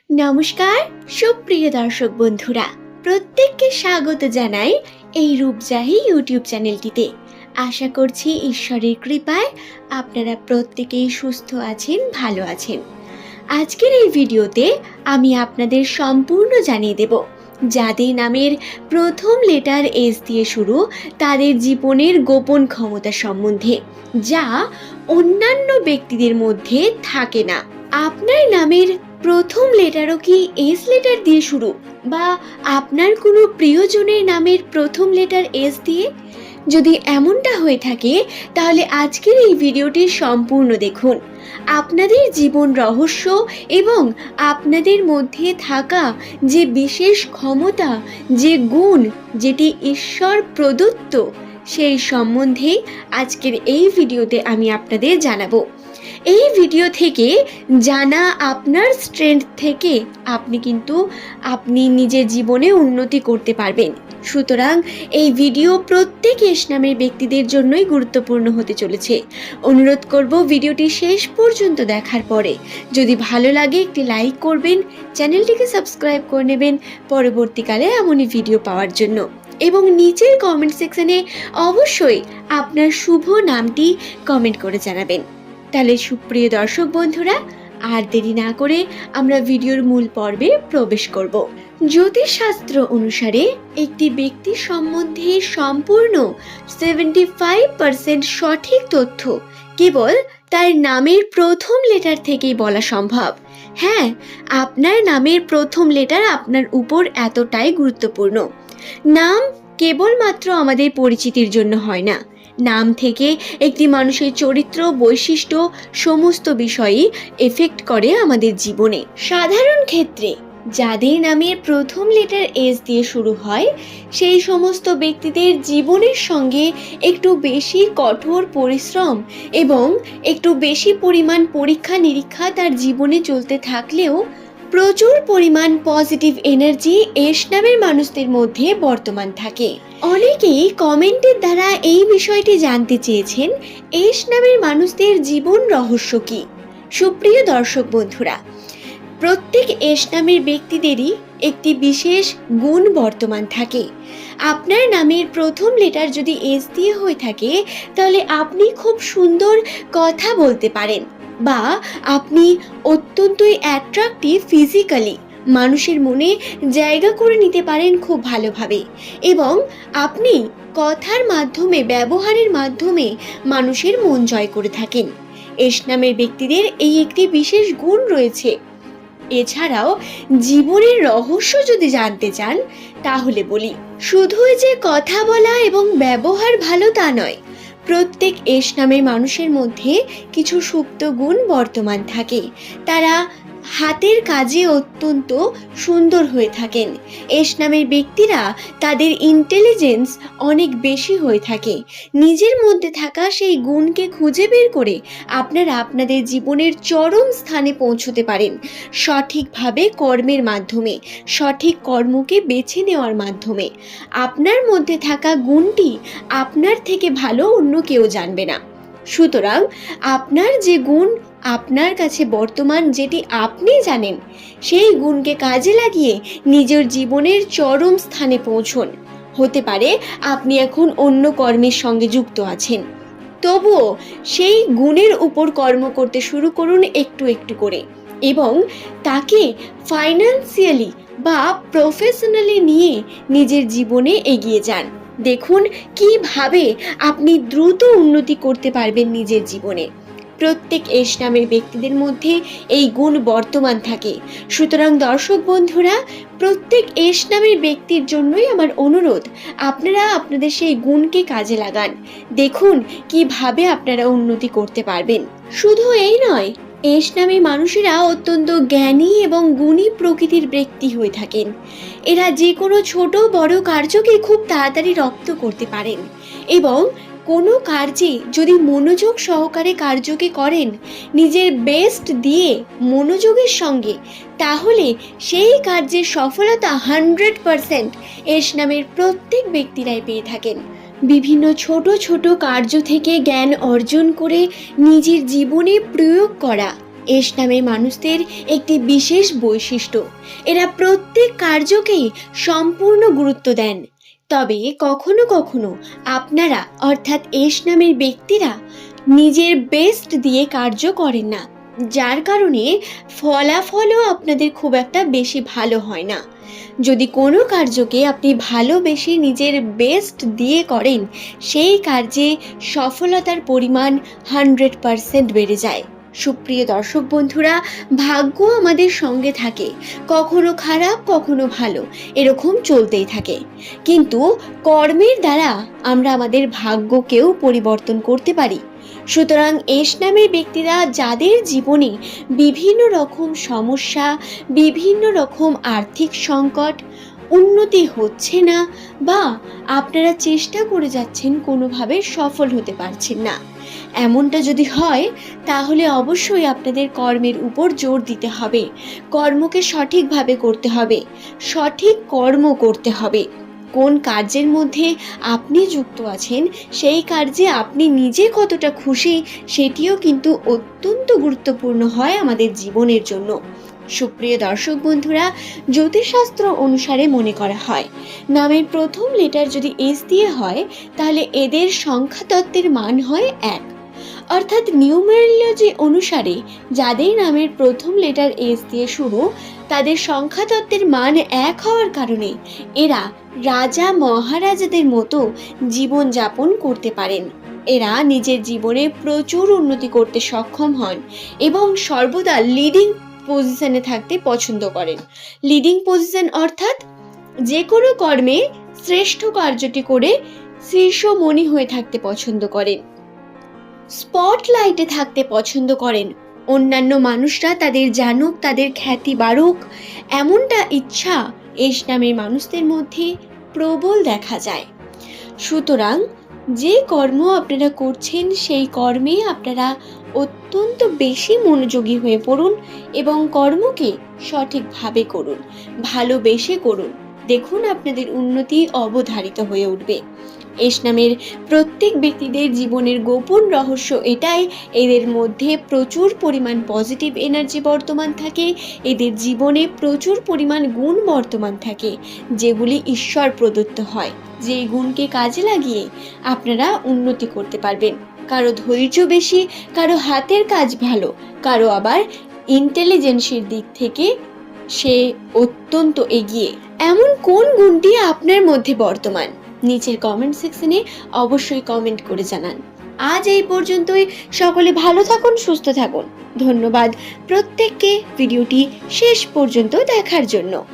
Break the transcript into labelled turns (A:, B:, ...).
A: নমস্কার, সুপ্রিয় দর্শক বন্ধুরা, প্রত্যেককে স্বাগত জানাই এই রূপজাহি ইউটিউব চ্যানেলটিতে। আশা করছি ঈশ্বরের কৃপায় আপনারা প্রত্যেকেই সুস্থ আছেন, ভালো আছেন। আজকের এই ভিডিওতে আমি আপনাদের সম্পূর্ণ জানিয়ে দেব, যাদের নামের প্রথম লেটার এস দিয়ে শুরু তাদের জীবনের গোপন ক্ষমতা সম্বন্ধে, যা অন্যান্য ব্যক্তিদের মধ্যে থাকে না। আপনার নামের প্রথম লেটারও কি এস লেটার দিয়ে শুরু বা আপনার কোনো প্রিয়জনের নামের প্রথম লেটার এস দিয়ে? যদি এমনটা হয়ে থাকে, তাহলে আজকের এই ভিডিওটি সম্পূর্ণ দেখুন। আপনাদের জীবন রহস্য এবং আপনাদের মধ্যে থাকা যে বিশেষ ক্ষমতা, যে গুণ, যেটি ঈশ্বর প্রদত্ত, সেই সম্বন্ধে আজকের এই ভিডিওতে আমি আপনাদের জানাব। এই ভিডিও থেকে জানা আপনার স্ট্রেংথ থেকে আপনি কিন্তু আপনি নিজের জীবনে উন্নতি করতে পারবেন। সুতরাং এই ভিডিও প্রত্যেক এস নামের ব্যক্তিদের জন্যই গুরুত্বপূর্ণ হতে চলেছে। অনুরোধ করব ভিডিওটি শেষ পর্যন্ত দেখার পরে যদি ভালো লাগে একটি লাইক করবেন চ্যানেলটিকে সাবস্ক্রাইব করে নেবেন পরবর্তীকালে এমনই ভিডিও পাওয়ার জন্য। এবং নিচের কমেন্ট সেকশনে অবশ্যই আপনার শুভ নামটি কমেন্ট করে জানাবেন। তাহলে সুপ্রিয় দর্শক বন্ধুরা, আর দেরি না করে আমরা ভিডিওর মূল পর্বে প্রবেশ করব। জ্যোতিষশাস্ত্র অনুসারে একটি ব্যক্তি সম্বন্ধে সম্পূর্ণ সেভেন্টি ফাইভ পার্সেন্ট সঠিক তথ্য কেবল তার নামের প্রথম লেটার থেকেই বলা সম্ভব। হ্যাঁ আপনার নামের প্রথম লেটার আপনার উপর এতটাই গুরুত্বপূর্ণ। নাম কেবলমাত্র আমাদের পরিচিতির জন্য হয় না। নাম থেকে একটি মানুষের চরিত্র, বৈশিষ্ট্য, সমস্ত বিষয়ই এফেক্ট করে আমাদের জীবনে। সাধারণ ক্ষেত্রে যাদের নামের প্রথম লেটার এস দিয়ে শুরু হয়, সেই সমস্ত ব্যক্তিদের জীবনের সঙ্গে একটু বেশি কঠোর পরিশ্রম এবং একটু বেশি পরিমাণ পরীক্ষা নিরীক্ষা তার জীবনে চলতে থাকলেও প্রচুর পরিমাণ পজিটিভ এনার্জি এস নামের মানুষদের মধ্যে বর্তমান থাকে। অনেকেই কমেন্টের দ্বারা এই বিষয়টি জানতে চেয়েছেন এস নামের মানুষদের জীবন রহস্য কি? সুপ্রিয় দর্শক বন্ধুরা, প্রত্যেক এস নামের ব্যক্তিদেরই একটি বিশেষ গুণ বর্তমান থাকে। আপনার নামের প্রথম লেটার যদি এস দিয়ে হয়ে থাকে, তাহলে আপনি খুব সুন্দর কথা বলতে পারেন বা আপনি অত্যন্তই অ্যাট্রাক্টিভ ফিজিক্যালি মানুষের মনে জায়গা করে নিতে পারেন খুব ভালোভাবে। এবং আপনি কথার মাধ্যমে, ব্যবহারের মাধ্যমে মানুষের মন জয় করে থাকেন। এস নামের ব্যক্তিদের এই একটি বিশেষ গুণ রয়েছে। এছাড়াও জীবনের রহস্য যদি জানতে চান, তাহলে বলি, শুধুই যে কথা বলা এবং ব্যবহার ভালো তা নয়, প্রত্যেক এস নামের মানুষের মধ্যে কিছু সুপ্ত গুণ বর্তমান থাকে। তারা হাতের কাজে অত্যন্ত সুন্দর হয়ে থাকেন। এস নামের ব্যক্তিরা তাদের ইন্টেলিজেন্স অনেক বেশি হয়ে থাকে। নিজের মধ্যে থাকা সেই গুণকে খুঁজে বের করে আপনারা আপনাদের জীবনের চরম স্থানে পৌঁছতে পারেন। সঠিকভাবে কর্মের মাধ্যমে, সঠিক কর্মকে বেছে নেওয়ার মাধ্যমে। আপনার মধ্যে থাকা গুণটি আপনার থেকে ভালো অন্য কেউ জানবে না। সুতরাং আপনার যে গুণ আপনার কাছে বর্তমান যেটি আপনি জানেন, সেই গুণকে কাজে লাগিয়ে নিজের জীবনের চরম স্থানে পৌঁছন। হতে পারে আপনি এখন অন্য কর্মের সঙ্গে যুক্ত আছেন। তবুও সেই গুণের উপর কর্ম করতে শুরু করুন একটু একটু করে এবং তাকে ফাইন্যান্সিয়ালি বা প্রফেশনালি নিয়ে নিজের জীবনে এগিয়ে যান। দেখুন কীভাবে আপনি দ্রুত উন্নতি করতে পারবেন নিজের জীবনে। প্রত্যেক এস নামের ব্যক্তিদের মধ্যে এই গুণ বর্তমান থাকে। সুতরাং দর্শক বন্ধুরা, প্রত্যেক এস নামের ব্যক্তির জন্যই আমার অনুরোধ, আপনারা আপনাদের সেই গুণকে কাজে লাগান। দেখুন কীভাবে আপনারা উন্নতি করতে পারবেন। শুধু এই নয়, এস নামে মানুষেরা অত্যন্ত জ্ঞানী এবং গুণী প্রকৃতির ব্যক্তি হয়ে থাকেন। এরা যে কোনো ছোট বড় কার্যকে খুব তাড়াতাড়ি রপ্ত করতে পারেন এবং কোনো কার্যে যদি মনোযোগ সহকারে কার্যকে করেন, নিজের বেস্ট দিয়ে মনোযোগের সঙ্গে, তাহলে সেই কার্যের সফলতা হান্ড্রেড পারসেন্ট এস নামের প্রত্যেক ব্যক্তিরাই পেয়ে থাকেন। বিভিন্ন ছোট ছোট কার্য থেকে জ্ঞান অর্জন করে নিজের জীবনে প্রয়োগ করা এস নামের মানুষদের একটি বিশেষ বৈশিষ্ট্য। এরা প্রত্যেক কার্যকেই সম্পূর্ণ গুরুত্ব দেন। তবে কখনো কখনো আপনারা, অর্থাৎ এস নামের ব্যক্তিরা, নিজের বেস্ট দিয়ে কার্য করেন না, যার কারণে ফলাফলও আপনাদের খুব একটা বেশি ভালো হয় না। যদি কোনো কার্যকে আপনি ভালোবেসে নিজের বেস্ট দিয়ে করেন, সেই কার্যে সফলতার পরিমাণ হান্ড্রেড পারসেন্ট বেড়ে যায়। সুপ্রিয় দর্শক বন্ধুরা, ভাগ্য আমাদের সঙ্গে থাকে। কখনো খারাপ, কখনো ভালো, এরকম চলতেই থাকে। কিন্তু কর্মের দ্বারা আমরা আমাদের ভাগ্যকেও পরিবর্তন করতে পারি। সুতরাং এস নামের ব্যক্তিরা যাদের জীবনে বিভিন্ন রকম সমস্যা, বিভিন্ন রকম আর্থিক সংকট, উন্নতি হচ্ছে না বা আপনারা চেষ্টা করে যাচ্ছেন কোনোভাবে সফল হতে পারছেন না। এমনটা যদি হয়, তাহলে অবশ্যই আপনাদের কর্মের উপর জোর দিতে হবে। কর্মকে সঠিকভাবে করতে হবে। সঠিক কর্ম করতে হবে। কোন কার্যের মধ্যে আপনি যুক্ত আছেন, সেই কার্যে আপনি নিজে কতটা খুশি, সেটিও কিন্তু অত্যন্ত গুরুত্বপূর্ণ হয় আমাদের জীবনের জন্য। সুপ্রিয় দর্শক বন্ধুরা, জ্যোতিষশাস্ত্র অনুসারে মনে করা হয়, নামের প্রথম লেটার যদি এস দিয়ে হয়, তাহলে এদের সংখ্যাতত্ত্বের মান হয় এক। অর্থাৎ নিউমেরোলজি অনুসারে, যাদের নামের প্রথম লেটার এস দিয়ে শুরু, তাদের সংখ্যাতত্ত্বের মান এক হওয়ার কারণে এরা রাজা মহারাজাদের মতো জীবনযাপন করতে পারেন। এরা নিজের জীবনে প্রচুর উন্নতি করতে সক্ষম হন এবং সর্বদা লিডিং পজিশনে থাকতে পছন্দ করেন। লিডিং পজিশন অর্থাৎ যে কোনো কর্মে শ্রেষ্ঠ কার্যটি করে শীর্ষমণি হয়ে থাকতে পছন্দ করেন। স্পটলাইটে থাকতে পছন্দ করেন। অন্যান্য মানুষরা তাদের জানুক, তাদের খ্যাতি বাড়ুক, এমনটা ইচ্ছা এস নামের মানুষদের মধ্যে প্রবল দেখা যায়। সুতরাং যে কর্ম আপনারা করছেন, সেই কর্মে আপনারা অত্যন্ত বেশি মনোযোগী হয়ে পড়ুন এবং কর্মকে সঠিকভাবে করুন, ভালোবেসে করুন। দেখুন আপনাদের উন্নতি অবধারিত হয়ে উঠবে। এস নামের প্রত্যেক ব্যক্তিদের জীবনের গোপন রহস্য এটাই। এদের মধ্যে প্রচুর পরিমাণ পজিটিভ এনার্জি বর্তমান থাকে। এদের জীবনে প্রচুর পরিমাণ গুণ বর্তমান থাকে, যেগুলি ঈশ্বর প্রদত্ত হয়। যেই গুণকে কাজে লাগিয়ে আপনারা উন্নতি করতে পারবেন। কারও ধৈর্য বেশি, কারও হাতের কাজ ভালো, কারও আবার ইন্টেলিজেন্সের দিক থেকে সে অত্যন্ত এগিয়ে। এমন কোন গুণটি আপনার মধ্যে বর্তমান? নিচের কমেন্ট সেকশনে অবশ্যই কমেন্ট করে জানান। আজ এই পর্যন্তই। সকলে ভালো থাকুন, সুস্থ থাকুন। ধন্যবাদ প্রত্যেককে। ভিডিওটি শেষ পর্যন্ত দেখার জন্য।